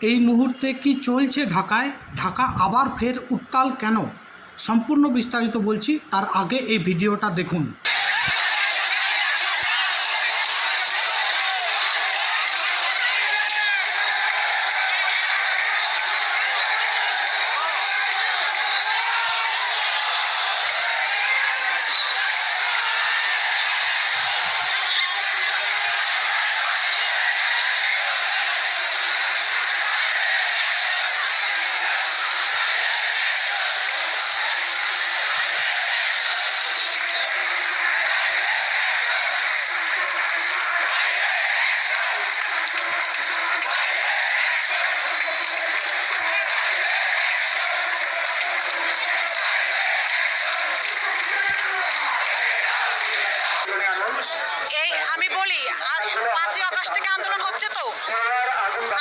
এই মুহূর্তে কি চলছে ঢাকায়? ঢাকা আবার ফের উত্তাল কেন? সম্পূর্ণ বিস্তারিত বলছি, তার আগে এই ভিডিওটা দেখুন। পাঁচই থেকে আন্দোলন হচ্ছে তো?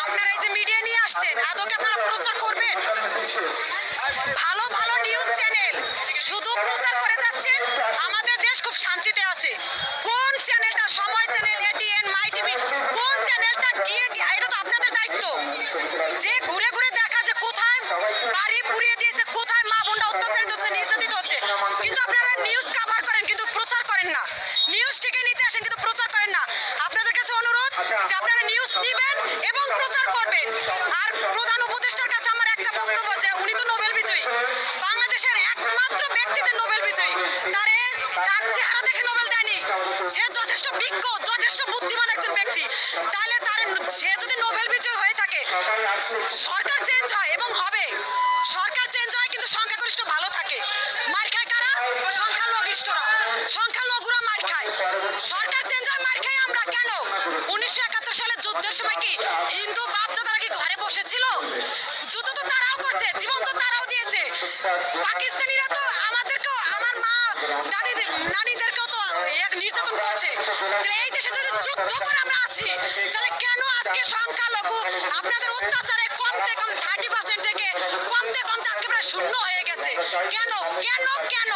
আপনারা এই যে মিডিয়া নিয়ে আসছেন আদৌকে আপনারা প্রচার করবেন? ভালো ভালো নিউজ চ্যানেল শুধু প্রচার করে যাচ্ছে আমাদের দেশ খুব শান্তিতে আছে। কোন চ্যানেলটা সময় চ্যানেল এটিএন মাই টিভি কোন চ্যানেলটা গিয়ে এটা তো আপনাদের দায়িত্ব। যে ঘুরে ঘুরে দেখা যে কোথায় বাড়ি পুড়িয়ে দিয়েছে, কোথায় মা বোনরা অত্যাচারিত হচ্ছে, নির্যাতিত হচ্ছে। কিন্তু আপনারা নিউজ কভার করেন, কিন্তু প্রচার করেন না। নিউজ টিকে নিতে আসেন, কিন্তু প্রচার করেন না আপনাদের কাছে অনুরোধ যে আপনারা নিউজ নেবেন এবং প্রচার করবেন আর প্রধান উপদেষ্টার কাছে আমার একটা বক্তব্য যে উনি তো নোবেল বিজয়ী বাংলাদেশের একমাত্র ব্যক্তিতে নোবেল বিজয়ী তারে তার চেহারা দেখে নোবেল দেয়নি সে যথেষ্ট বিজ্ঞ যথেষ্ট বুদ্ধিমান একজন ব্যক্তি তাহলে তার সে যদি নোবেল বিজয়ী হয়ে থাকে, সরকার চেঞ্জ হয় এবং হবে। সরকার চেঞ্জ হয় কিন্তু সংখ্যাগরিষ্ঠ ভালো থাকে। মার খায় কারা? সংখ্যালঘিষ্ঠরা। সংখ্যালঘুরা মার খায়। সরকার চেঞ্জ হয়, মার খাই আমরা কেন? উনিশশো একাত্তর সালে যুদ্ধের সময় কি হিন্দু বাপ দাদারা কি ঘরে বসেছিল? যুদ্ধ তো তারাও করছে, জীবন তো তারাও দিয়েছে। পাকিস্তানিরা তো আমাদেরকেও, আমার মা, দাদি, নানিদেরকেও এক নির্যাতন করছে তাহলে এই দেশে যদি যুদ্ধ করে আমরা আছি তাহলে কেন আজকে সংখ্যালঘু আপনাদের অত্যাচারে কমতে কম থার্টি পার্সেন্ট থেকে কমতে কমতে আজকে প্রায় শূন্য হয়ে গেছে। কেন? কেন? কেন?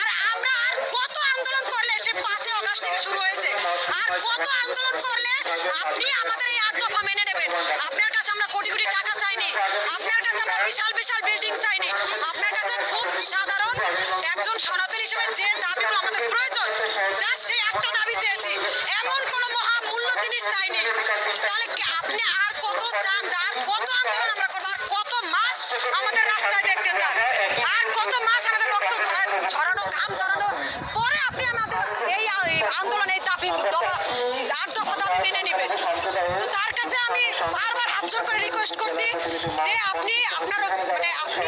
আর আমরা আর কত আন্দোলন করলে সে পাঁচই অগস্ট থেকে শুরু হয়েছে? আর কত আন্দোলন করলে আপনি আমাদের এই দফা মেনে নেবেন? আপনার কাছে আমরা কোটি কোটি টাকা চাইনি আপনার কাছে আমরা বিশাল বিশাল বিল্ডিং চাইনি আপনার কাছে খুব সাধারণ একজন সনাতন হিসেবে যে দাবিগুলো আমাদের প্রয়োজন যা সেই একটা দাবি চেয়েছি এমন কোন মহামূল্য জিনিস চাইনি। তাহলে আপনি আর কত চান আর কত আন্দোলন আমরা করব আর কত মাস আমাদের রাস্তায় দেখতে চান? আর কত মাস আমাদের রক্ত ঝরানো ঘাম ঝরানো পরে আপনি আমাদের এই আন্দোলন এই দাবি দফা আট দফা দাবি মেনে নেবেন। তো তার কাছে আমি বারবার হাত করে রিকোয়েস্ট করছি যে আপনি আপনার মানে আপনি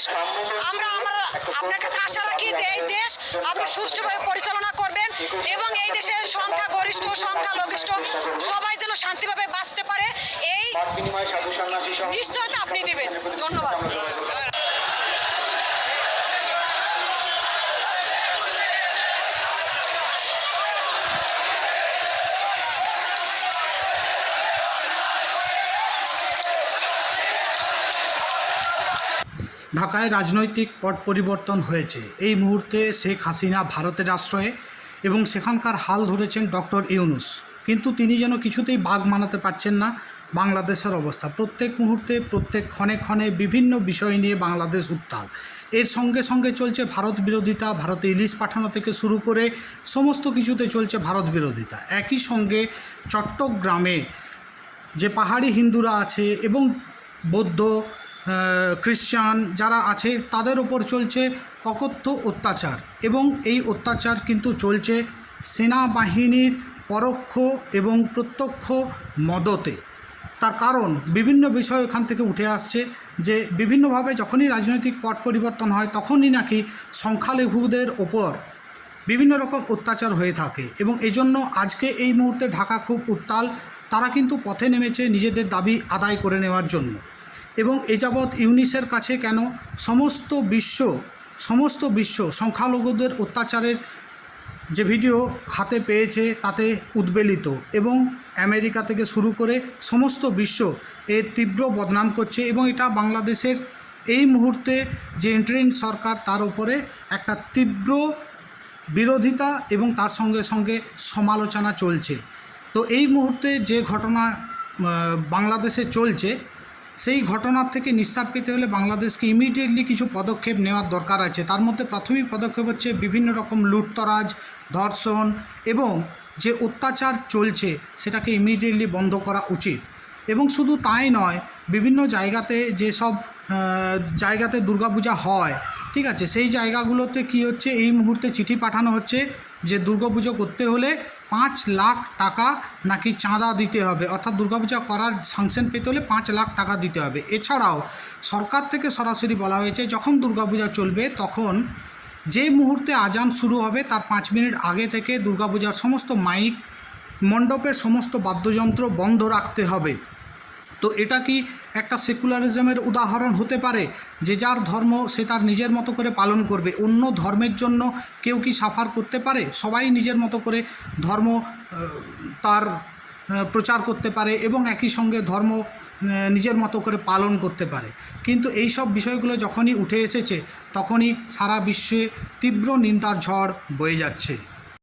মানুষ আমরা আমার আপনার কাছে আশা রাখি যে এই দেশ আপনি সুষ্ঠুভাবে পরিচালনা করবেন এবং এই দেশের সংখ্যা গরিষ্ঠ সংখ্যা লঘিষ্ঠ সবাই যেন শান্তিভাবে বাঁচতে পারে। এই ঢাকায় রাজনৈতিক পট পরিবর্তন হয়েছে। এই মুহূর্তে শেখ হাসিনা ভারতের আশ্রয়ে এবং সেখানকার হাল ধরেছেন ডক্টর ইউনুস। কিন্তু তিনি যেন কিছুতেই বাঘ মানাতে পারছেন না বাংলাদেশের অবস্থা। প্রত্যেক মুহূর্তে, প্রত্যেক ক্ষণে ক্ষণে বিভিন্ন বিষয় নিয়ে বাংলাদেশ উত্তাল। এর সঙ্গে সঙ্গে চলছে ভারত বিরোধিতা, ভারতে ইলিশ পাঠানো থেকে শুরু করে সমস্ত কিছুতে চলছে ভারত বিরোধিতা। একই সঙ্গে চট্টগ্রামে যে পাহাড়ি হিন্দুরা আছে এবং বৌদ্ধ খ্রিস্টান যারা আছে, তাদের ওপর চলছে অকথ্য অত্যাচার এবং এই অত্যাচার কিন্তু চলছে সেনাবাহিনীর পরোক্ষ এবং প্রত্যক্ষ মদতে। তার কারণ বিভিন্ন বিষয় এখান থেকে উঠে আসছে যে বিভিন্নভাবে যখনই রাজনৈতিক পট পরিবর্তন হয়, তখনই নাকি সংখ্যালঘুদের ওপর বিভিন্ন রকম অত্যাচার হয়ে থাকে এবং এই জন্য আজকে এই মুহূর্তে ঢাকা খুব উত্তাল। তারা কিন্তু পথে নেমেছে নিজেদের দাবি আদায় করে নেওয়ার জন্য। এবং এ যাবৎ ইউনিসের কাছে কেন সমস্ত বিশ্ব সমস্ত বিশ্ব সংখ্যালঘুদের অত্যাচারের যে ভিডিও হাতে পেয়েছে তাতে উদ্বেলিত এবং আমেরিকা থেকে শুরু করে সমস্ত বিশ্ব এর তীব্র বদনাম করছে এবং এটা বাংলাদেশের এই মুহূর্তে যে ইন্টারিম সরকার তার উপরে একটা তীব্র বিরোধিতা এবং তার সঙ্গে সঙ্গে সমালোচনা চলছে। তো এই মুহূর্তে যে ঘটনা বাংলাদেশে চলছে সেই ঘটনার থেকে নিস্তার পেতে হলে বাংলাদেশকে ইমিডিয়েটলি কিছু পদক্ষেপ নেওয়ার দরকার আছে। তার মধ্যে প্রাথমিক পদক্ষেপ হচ্ছে বিভিন্ন রকম লুটতরাজ, ধর্ষণ এবং যে অত্যাচার চলছে সেটাকে ইমিডিয়েটলি বন্ধ করা উচিত। এবং শুধু তাই নয়, বিভিন্ন জায়গাতে যেসব জায়গাতে দুর্গাপূজা হয়, ঠিক আছে? সেই জায়গাগুলোতে কি হচ্ছে? এই মুহূর্তে চিঠি পাঠানো হচ্ছে যে দুর্গাপুজো করতে হলে পাঁচ লাখ টাকা নাকি চাঁদা দিতে হবে। অর্থাৎ দুর্গাপূজা করার সাংশন পেতে হলে পাঁচ লাখ টাকা দিতে হবে। এছাড়াও সরকার থেকে সরাসরি বলা হয়েছে, যখন দুর্গাপূজা চলবে তখন যে মুহূর্তে আজান শুরু হবে তার পাঁচ মিনিট আগে থেকে দুর্গাপূজার সমস্ত মাইক, মণ্ডপের সমস্ত বাদ্যযন্ত্র বন্ধ রাখতে হবে। তো এটা কি একটা সেকুলারিজমের উদাহরণ হতে পারে? যে যার ধর্ম সে তার নিজের মতো করে পালন করবে। অন্য ধর্মের জন্য কেউ কি সাফার করতে পারে? সবাই নিজের মতো করে ধর্ম তার প্রচার করতে পারে এবং একই সঙ্গে ধর্ম নিজের মতো করে পালন করতে পারে। কিন্তু এই সব বিষয়গুলো যখনই উঠে এসেছে, তখনই সারা বিশ্বে তীব্র নিন্দার ঝড় বয়ে যাচ্ছে।